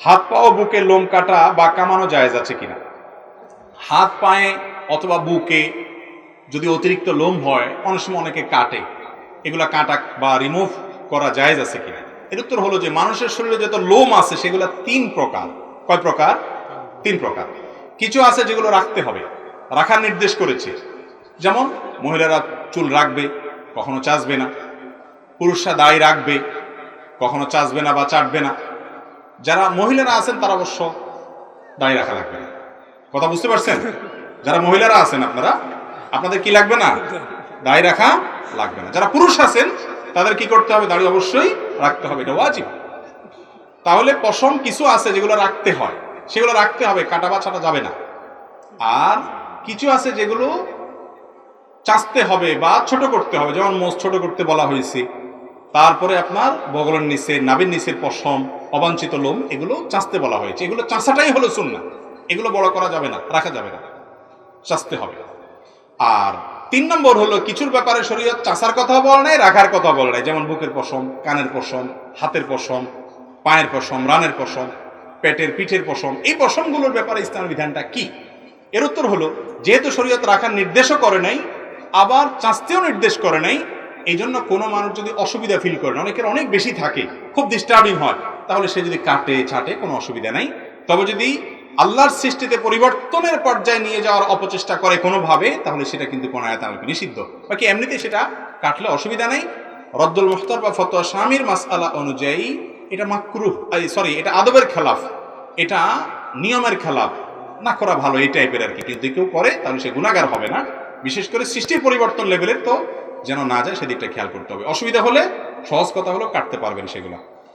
হাত পা ও বুকে লোম কাটা বা কামানো জায়েজ আছে কিনা? হাত পায়ে অথবা বুকে যদি অতিরিক্ত লোম হয়, অনেক সময় অনেকে কাটে। এগুলা কাটা বা রিমুভ করা জায়েজ আছে কিনা? এর উত্তর হলো যে, মানুষের শরীরে যত লোম আছে, সেগুলো তিন প্রকার। কয় প্রকার? তিন প্রকার। কিছু আছে যেগুলো রাখতে হবে। রাখার নির্দেশ করেছে। যেমন, মহিলারা চুল রাখবে, কখনো চাচবে না। পুরুষরা দাড়ি রাখবে, কখনো চাচবে না বা চাটবে না। যারা মহিলারা আছেন, তারা অবশ্য দাড়ি রাখা লাগবে না। কথা বুঝতে পারছেন? যারা মহিলারা আছেন আপনারা, আপনাদের কি লাগবে না? দাড়ি রাখা লাগবে না। যারা পুরুষ আছেন, তাদের কি করতে হবে? দাঁড়িয়ে অবশ্যই রাখতে হবে, এটা ওয়াজিব। তাহলে পশম কিছু আছে যেগুলো রাখতে হয়। সেগুলো রাখতে হবে, কাটা বা ছাটা যাবে না। আর কিছু আছে যেগুলো চাচতে হবে বা ছোট করতে হবে, যেমন মোষ ছোট করতে বলা হয়েছে। তারপরে আপনার বগলের নিচে নাবির নিচের পশম, অবাঞ্ছিত লোম, এগুলো চাঁচতে বলা হয়েছে। এগুলো চাষাটাই হলো সুন্না এগুলো বড় করা যাবে না, রাখা যাবে না। চাচতে হবে। আর তিন নম্বর হলো কিছুর ব্যাপারে শরীয়ত চাষার কথা বলে নাই, রাখার কথা বলে নাই। যেমন বুকের পশম, কানের পশম, হাতের পশম, পায়ের পশম, রানের পশম, পেটের, পিঠের পশম। এই পশমগুলোর ব্যাপারে ইসলামের বিধানটা কি? এর উত্তর হলো, যেহেতু শরীয়ত রাখার নির্দেশও করে নাই, আবার চাঁচতেও নির্দেশ করে নাই এই জন্য কোনো মানুষ যদি অসুবিধা ফিল করে না, অনেকের অনেক বেশি থাকে খুব ডিস্টার্বিং হয় তাহলে সে যদি কাটে ছাটে কোনো অসুবিধা নাই। তবে যদি আল্লাহর সৃষ্টিতে পরিবর্তনের পর্যায়ে নিয়ে যাওয়ার অপচেষ্টা করে কোনোভাবে তাহলে সেটা কিন্তু কোনো আয়াত আমাকে নিষিদ্ধ। বাকি এমনিতে সেটা কাটলে অসুবিধা নেই। রদ্দুল মুখতার বা ফতোয়া স্বামীর মাসআলা অনুযায়ী এটা মাকরুহ সরি এটা আদবের খেলাফ। এটা নিয়মের খেলাফ। না করা ভালো এই টাইপের আর কি। কিন্তু কেউ করে তাহলে সে গুণাগার হবে না। বিশেষ করে সৃষ্টির পরিবর্তন লেভেলের তো যেন না যায়, সেদিকটা খেয়াল করতে হবে। অসুবিধা হলে সহজ কথা হলো কাটতে পারবেন সেগুলো।